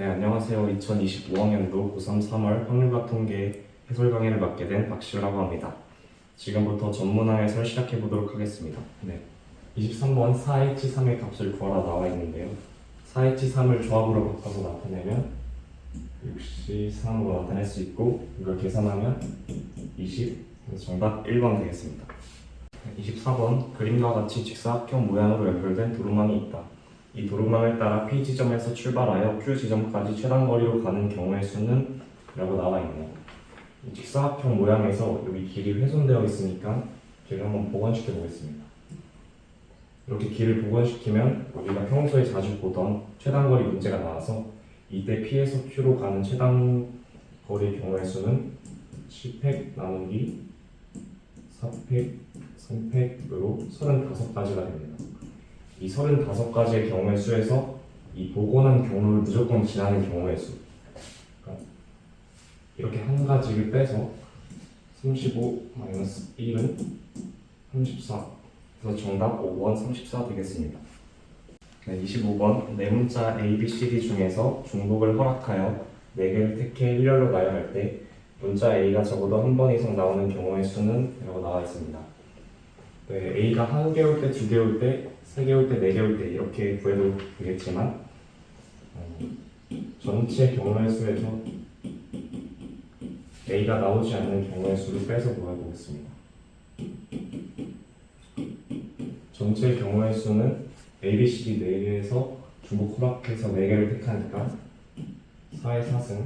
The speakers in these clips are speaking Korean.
네, 안녕하세요. 2025학년도 고3 3월 확률과 통계 해설 강의를 맡게 된 박시우라고 합니다. 지금부터 전문항 해설 시작해 보도록 하겠습니다. 네. 23번 4H3의 값을 구하라 나와 있는데요. 4H3을 조합으로 바꿔서 나타내면 63으로 나타낼 수 있고 이걸 계산하면 20, 그래서 정답 1번 되겠습니다. 24번 그림과 같이 직사각형 모양으로 연결된 도루망이 있다. 이 도루망을 따라 P 지점에서 출발하여 Q 지점까지 최단 거리로 가는 경우의 수는 라고 나와 있네요. 이 직사각형 모양에서 여기 길이 훼손되어 있으니까 길을 한번 복원시켜 보겠습니다. 이렇게 길을 복원시키면 우리가 평소에 자주 보던 최단 거리 문제가 나와서 이때 P에서 Q로 가는 최단 거리 경우의 수는 10팩 나누기 4팩, 3팩으로 35가지가 됩니다. 이 35가지의 경우의 수에서 이 복원한 경로를 무조건 지나는 경우의 수. 그러니까 이렇게 한 가지를 빼서 35 마이너스 1은 34. 그래서 정답 5번 34 되겠습니다. 네, 25번 네 문자 A, B, C, D 중에서 중복을 허락하여 4개를 택해 일렬로 나열할 때 문자 A가 적어도 한 번 이상 나오는 경우의 수는 라고 나와 있습니다. 네, A가 한 개 올 때, 두 개 올 때, 세개올 때, 네개올때 이렇게 구해도 되겠지만 어, 전체 경우의 수에서 A가 나오지 않는 경우의 수를 빼서 구해보겠습니다. 전체 경우의 수는 A, B, C, D 4개에서 중복 허락해서 4개를 택하니까 4의 4승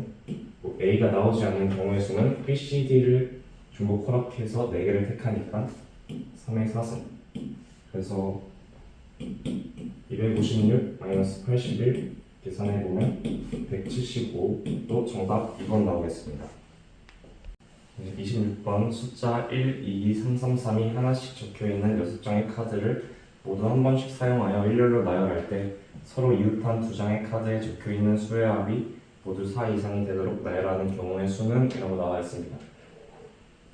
뭐 A가 나오지 않는 경우의 수는 B, C, D를 중복 허락해서 4개를 택하니까 3의 4승 그래서 256 마이너스 81 계산해보면 175또 정답 2번 나오겠습니다 26번 숫자 1, 2, 3, 3, 3이 하나씩 적혀있는 6장의 카드를 모두 한 번씩 사용하여 일렬로 나열할 때 서로 이웃한 두 장의 카드에 적혀있는 수의 합이 모두 4 이상이 되도록 나열하는 경우의 수는 이라고 나와 있습니다.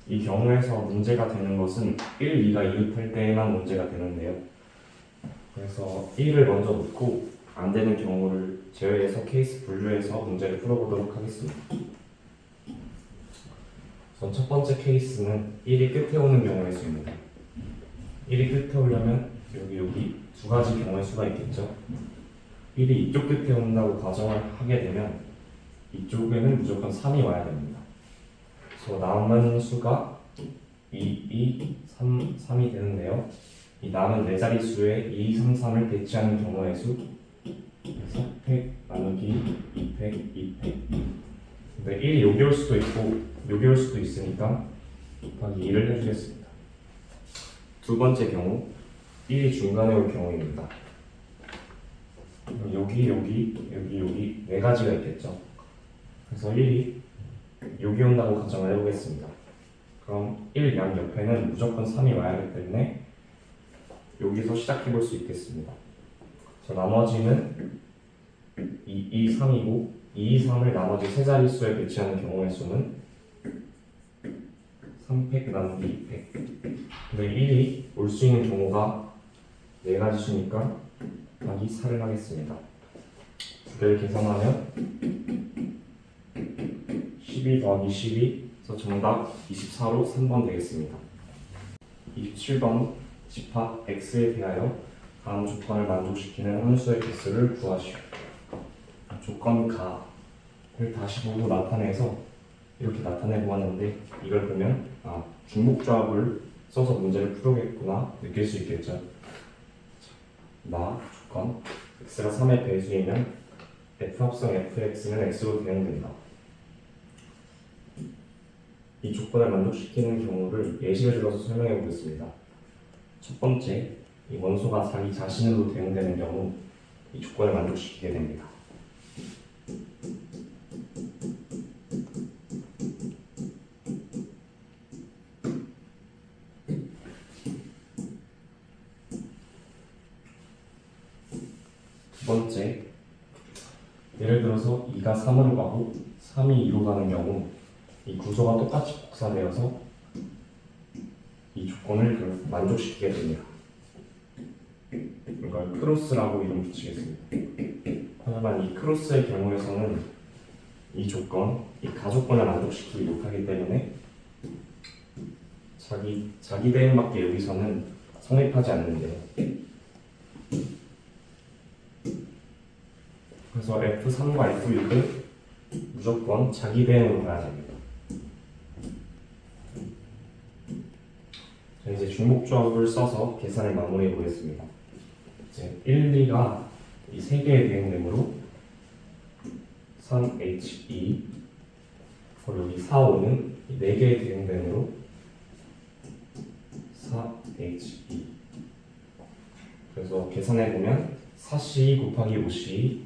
이 경우에서 문제가 되는 것은 1, 2가 이웃할 때에만 문제가 되는데요. 그래서 1을 먼저 놓고 안 되는 경우를 제외해서 케이스 분류해서 문제를 풀어보도록 하겠습니다. 우선 첫 번째 케이스는 1이 끝에 오는 경우의 수입니다. 1이 끝에 오려면 여기 여기 두 가지 경우의 수가 있겠죠. 1이 이쪽 끝에 온다고 가정을 하게 되면 이쪽에는 무조건 3이 와야 됩니다. 그래서 남은 수가 2, 2, 3, 3이 되는데요. 이 남은 네 자리 수에 2, 3, 3을 배치하는 경우의 수 4팩 나누기 2팩, 2팩 근데 1이 여기 올 수도 있고 여기 올 수도 있으니까 곱하기 2를 해주겠습니다. 두 번째 경우 1이 중간에 올 경우입니다. 여기 여기 여기 여기 네 가지가 있겠죠. 그래서 1이 여기 온다고 가정을 해보겠습니다. 그럼 1양 옆에는 무조건 3이 와야 하기 때문에 여기서 시작해 볼 수 있겠습니다. 자, 나머지는 2, 2, 3이고 2, 2, 3을 나머지 세 자릿수에 배치하는 경우의 수는 3팩 나누기 2팩 근데 1이 올 수 있는 경우가 네 가지 수니까 더하기 4를 하겠습니다. 두 개를 계산하면 12 더하기 12에서 정답 24로 3번 되겠습니다. 27번 집합 x에 대하여 다음 조건을 만족시키는 함수의 개수를 구하시오. 조건 가를 다시 보고 나타내서 이렇게 나타내 보았는데 이걸 보면 아 중복 조합을 써서 문제를 풀어겠구나 느낄 수 있겠죠. 나 조건 x가 3의 배수이면 f 합성 fx는 x로 대응된다. 이 조건을 만족시키는 경우를 예시를 들어서 설명해 보겠습니다. 첫 번째, 이 원소가 자기 자신으로 대응되는 경우 이 조건을 만족시키게 됩니다. 두 번째, 예를 들어서 2가 3으로 가고 3이 2로 가는 경우 이 구조가 똑같이 복사되어서 이 조건을 그 만족시키게 됩니다. 이걸 크로스라고 이름 붙이겠습니다. 하지만 이 크로스의 경우에서는 이 조건, 이 가조건을 만족시키지 못하기 때문에 자기 자기 대응밖에 여기서는 성립하지 않는데요. 그래서 F3과 F6은 무조건 자기 대응으로 가야 됩니다. 이제 중복조합을 써서 계산을 마무리해 보겠습니다. 이제 1, 2가 이 세 개의 대응되므로 3H2 그리고 여기 4, 5는 이네 개의 대응되므로 4H2 그래서 계산해 보면 4C 곱하기 5C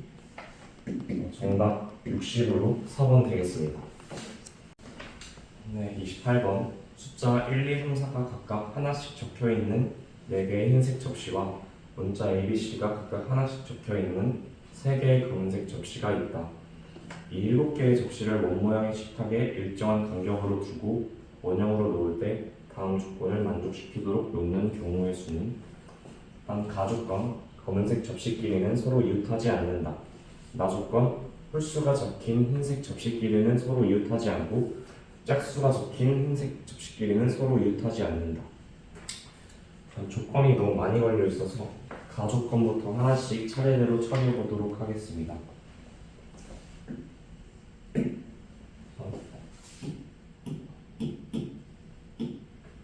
정답 60으로 4번 되겠습니다. 네, 28번 숫자 1, 2, 3, 4가 각각 하나씩 적혀 있는 4개의 흰색 접시와 문자 ABC가 각각 하나씩 적혀 있는 3개의 검은색 접시가 있다. 이 7개의 접시를 원 모양의 식탁에 일정한 간격으로 두고 원형으로 놓을 때 다음 조건을 만족시키도록 놓는 경우의 수는 단 가조건 검은색 접시끼리는 서로 이웃하지 않는다. 나조건 홀수가 적힌 흰색 접시끼리는 서로 이웃하지 않고 짝수가 적힌 흰색 접시끼리는 서로 이웃하지 않는다. 전 조건이 너무 많이 걸려 있어서 가조건부터 하나씩 차례대로 처리해 보도록 하겠습니다.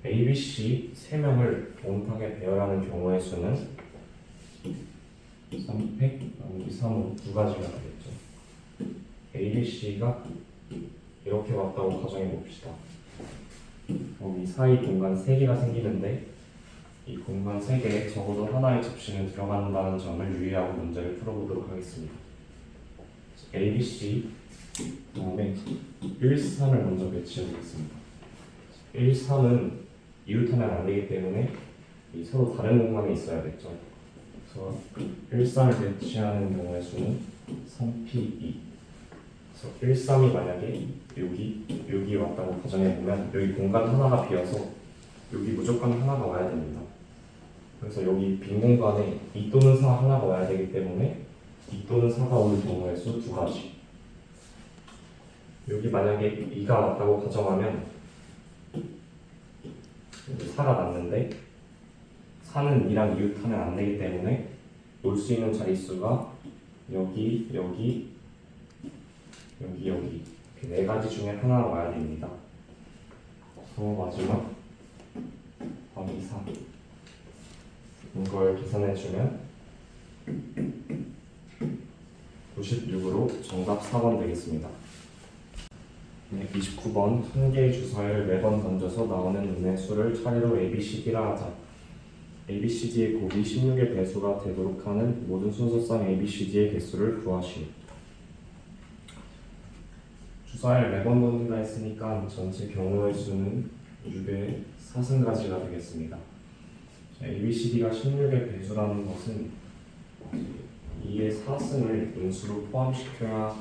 A, B, C 세 명을 온탁에 배열하는 경우의 수는 3팩, 나누기 3은 두 가지가 되겠죠. A, B, C가 이렇게 왔다고 가정해 봅시다. 여기 사이 공간 3개가 생기는데 이 공간 3개에 적어도 하나의 접시는 들어간다는 점을 유의하고 문제를 풀어보도록 하겠습니다. A, B, C 그다음에 1, 3을 먼저 배치해 보겠습니다. 1, 3은 이웃하면 안 되기 때문에 이 서로 다른 공간에 있어야겠죠. 그래서 1, 3을 배치하는 경우의 수는 3P2 그래서 1, 3이 만약에 여기 여기 왔다고 가정해 보면 여기 공간 하나가 비어서 여기 무조건 하나가 와야 됩니다. 그래서 여기 빈 공간에 2 또는 4 하나가 와야 되기 때문에 2 또는 4가 올 경우의 수 두 가지. 여기 만약에 2가 왔다고 가정하면 4가 났는데 4는 2랑 이웃하면 안 되기 때문에 올 수 있는 자릿수가 여기, 여기, 여기, 여기 이렇게 네 가지 중에 하나가 와야 됩니다. 그래서 마지막 더하기 3 이걸 계산해주면 96으로 정답 4번 되겠습니다. 네, 29번 한 개의 주사위를 매번 던져서 나오는 눈의 수를 차례로 A, B, C, D라 하자. A, B, C, D의 곱이 16의 배수가 되도록 하는 모든 순서상 A, B, C, D의 개수를 구하시오. 주사위를 매번 던진다 했으니까 전체 경우의 수는 6의 4승가지가 되겠습니다. A, B, C, D가 16의 배수라는 것은 2의 4승을 인수로 포함시켜야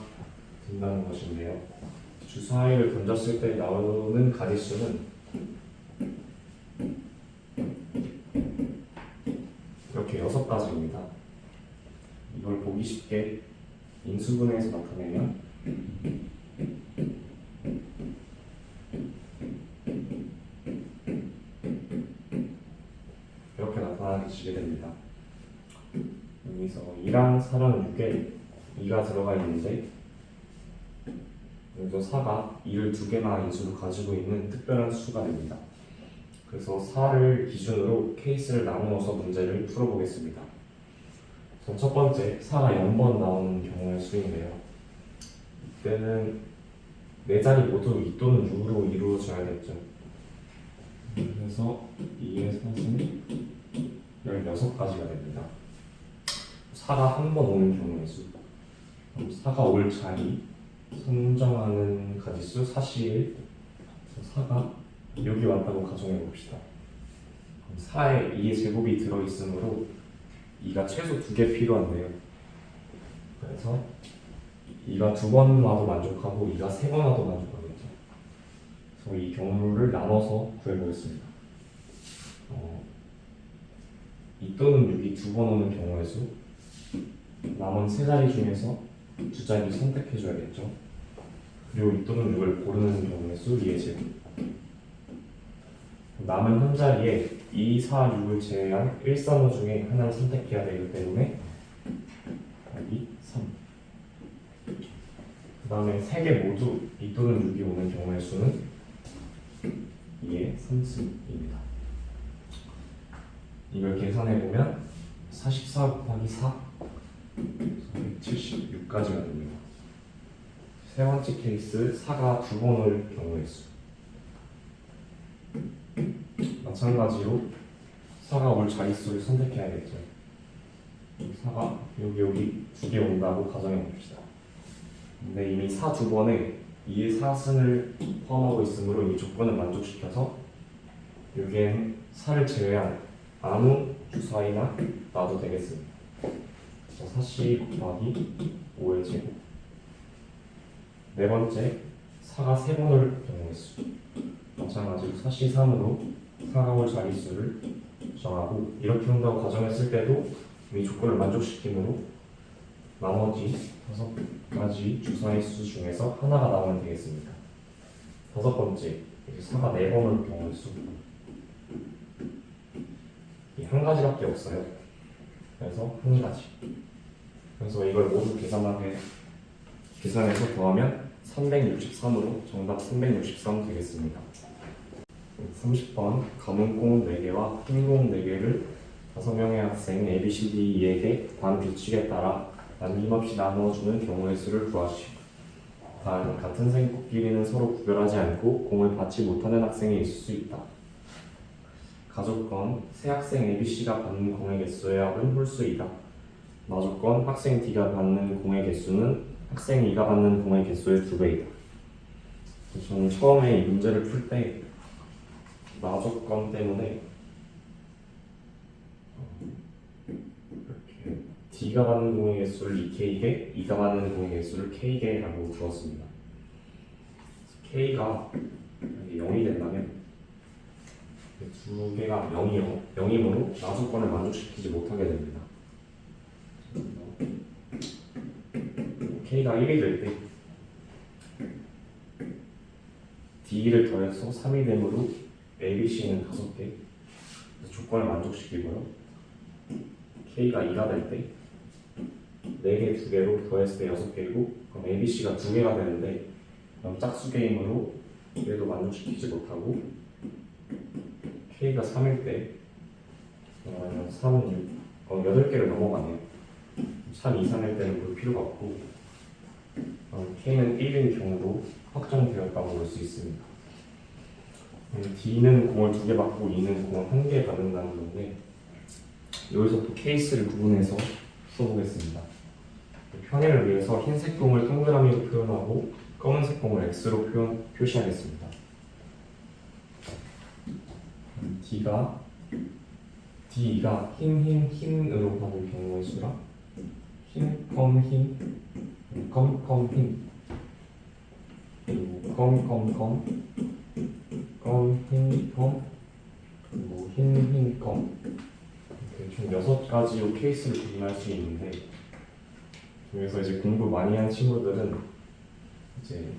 된다는 것인데요. 주사위를 던졌을 때 나오는 가지수는 이렇게 여섯 가지입니다. 이걸 보기 쉽게 인수분해해서 나타내면 이렇게 나타나게 됩니다. 여기서 2랑 4랑 6에 2가 들어가 있는데 여기서 4가 2를 두 개나 인수로 가지고 있는 특별한 수가 됩니다. 그래서 4를 기준으로 케이스를 나누어서 문제를 풀어보겠습니다. 첫 번째, 4가 0번 나오는 경우의 수인데요. 이때는 네 자리 모두 2 또는 6으로 이루어져야겠죠. 그래서 2의 4는 16가지가 됩니다. 4가 한 번 오는 경우의 수. 그럼 4가 올 자리, 선정하는 가지수 4시1 4가 여기 왔다고 가정해 봅시다. 4에 2의 제곱이 들어있으므로 2가 최소 두개 필요한데요. 그래서 2가 두 번 와도 만족하고 2가 세 번 와도 만족하겠죠. 그래서 이 경우를 나눠서 구해보겠습니다. 어, 2 또는 6이 두 번 오는 경우의 수 남은 세 자리 중에서 두 자리 선택해줘야겠죠. 그리고 2 또는 6을 고르는 경우의 수 2의 제곱. 남은 한 자리에 2, 4, 6을 제외한 1, 3, 5 중에 하나를 선택해야 되기 때문에 2, 3. 그 다음에 세 개 모두 2 또는 6이 오는 경우의 수는 2의 3승입니다. 이걸 계산해 보면 44 곱하기 4 176까지가 됩니다. 세 번째 케이스 4가 두 번 올 경우의 수. 마찬가지로 4가 올 자릿수를 선택해야겠죠. 4가 여기 여기 두 개 온다고 가정해 봅시다. 근데 이미 4두 번에 2의 4승을 포함하고 있으므로 이 조건을 만족시켜서 여기엔 4를 제외한 아무 주사위나 놔도 되겠습니다. 4c 곱하기 5의 제곱 네 번째 4가 세번올 경우의 수 마찬가지로 4c 3으로 4가 올 자릿수를 정하고 이렇게 온다고 가정했을 때도 이 조건을 만족시키므로 나머지 다섯 가지 주사위 수 중에서 하나가 나오면 되겠습니다. 다섯 번째 4가 네번올 경우의 수 이 한 가지밖에 없어요. 그래서 한 가지. 그래서 이걸 모두 계산하게 계산해서 더하면 363으로 정답 363 되겠습니다. 30번 검은 공 4개와 흰공 4개를 5명의 학생 A, B, C, D, E에게 반 규칙에 따라 남김없이 나누어주는 경우의 수를 구하시오. 단 같은 생꽃끼리는 서로 구별하지 않고 공을 받지 못하는 학생이 있을 수 있다. 가족건 세 학생 A, B, C가 받는 공의 개수의 합은 홀수이다. 마조건 학생 D가 받는 공의 개수는 학생 E가 받는 공의 개수의 두 배이다. 저는 처음에 이 문제를 풀 때 마조건 때문에 이렇게 D가 받는 공의 개수를 2K개, E가 받는 공의 개수를 K개라고 두었습니다. K가 0이 된다면 두 개가 0이요. 0이므로 나소권을 만족시키지 못하게 됩니다. K가 1이 될 때 D를 더해서 3이 되므로 A, B, C는 5개 조건을 만족시키고요. K가 2가 될 때 4개, 2개로 더했을 때 6개이고 그럼 A, B, C가 2개가 되는데 그럼 짝수 게임으로 얘도 만족시키지 못하고 K가 3일 때 어, 3은 6, 어, 8개를 넘어가네요. 3 이상일 때는 볼 필요가 없고 어, K는 1인 경우로 확정되었다고 볼 수 있습니다. 음, D는 공을 2개 받고 E는 공을 1개 받는다는 건데 여기서 또 케이스를 구분해서 써보겠습니다. 편의를 위해서 흰색 공을 동그라미로 표현하고 검은색 공을 X로 표현, 표시하겠습니다. D가 D가 흰, 흰, 흰으로 받을 경우의 수라 흰, 검, 흰, 검, 검, 흰 그리고 검, 검, 검 검, 흰, 검 그리고 흰, 흰, 검 총 여섯 가지로 케이스를 구분할 수 있는데 그래서 이제 공부 많이 한 친구들은 이제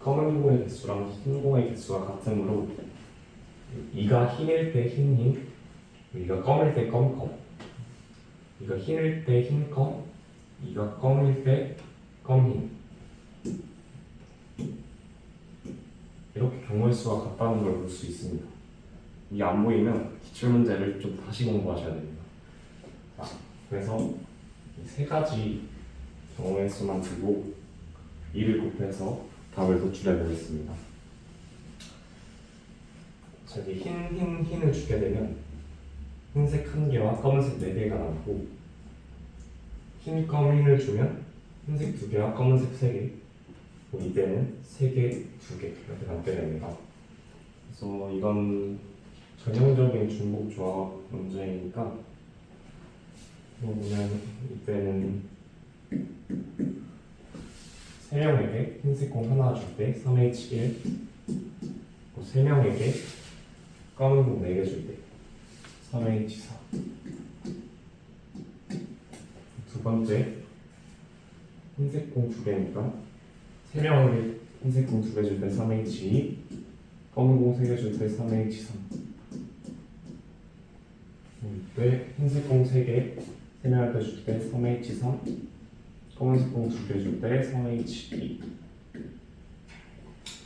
검은 공의 개수랑 흰 공의 개수가 같으므로 이가 흰일 때 흰흰, 이가 검일 때 검검. 이가 흰일 때 흰검, 이가 검일 때 검흰. 이렇게 경우의 수가 같다는 걸 볼 수 있습니다. 이게 안 보이면 기출 문제를 좀 다시 공부하셔야 됩니다. 자, 그래서 이 세 가지 경우의 수만 두고 2를 곱해서 답을 도출해 보겠습니다. 저기 흰, 흰, 흰을 주게 되면 흰색 한 개와 검은색 네 개가 남고 흰, 검, 흰을 주면 흰색 두 개와 검은색 세 개, 이때는 세 개, 두 개 이렇게 남게 됩니다. 그래서 이건 전형적인 중복 조합 문제이니까 보면 이때는 세 명에게 흰색 공 하나 줄 때 3H1 세 명에게 검은 공 4개 줄 때 3H4 두두 번째 흰색 공두 개니까 세 명에게 흰색 공두개줄 때 3H2 검은 공세개줄 때 3H3 이때 흰색 공세개세 명한테 줄때 3H3 검은색 공두개줄 때 3H2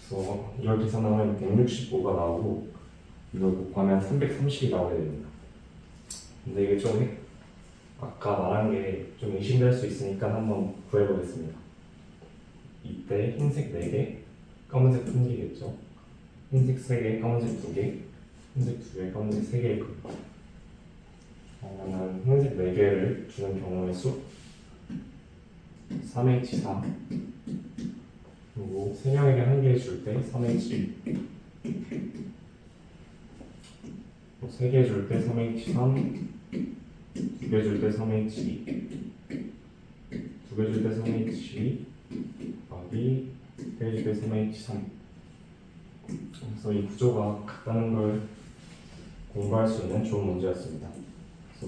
그래서 이걸 계산하면 165가 나오고 이걸 곱하면 330이 나오게 됩니다 근데 이게 좀 헷- 아까 말한 게 좀 의심될 수 있으니까 한번 구해보겠습니다. 이때 흰색 4개, 검은색 1개겠죠. 흰색 3개, 검은색 2개, 흰색 2개, 검은색 3개일 거예요. 그러면 흰색 4개를 주는 경우의 수? 3H4 그리고 3명에게 1개 줄 때 3H1 3개 줄 때 3H3 두개줄 때 3H2 두개줄 때 3H2 더하기 세개 줄 때 3H3 그래서 이 구조가 같다는 걸 공부할 수 있는 좋은 문제였습니다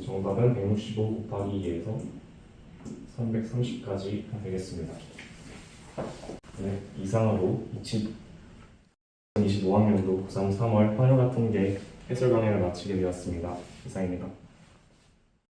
정답은 165 곱하기 2에서 330까지 되겠습니다. 네, 이상으로 2025학년도 고3 3월 화요 같은 게 해설 강의를 마치게 되었습니다. 이상입니다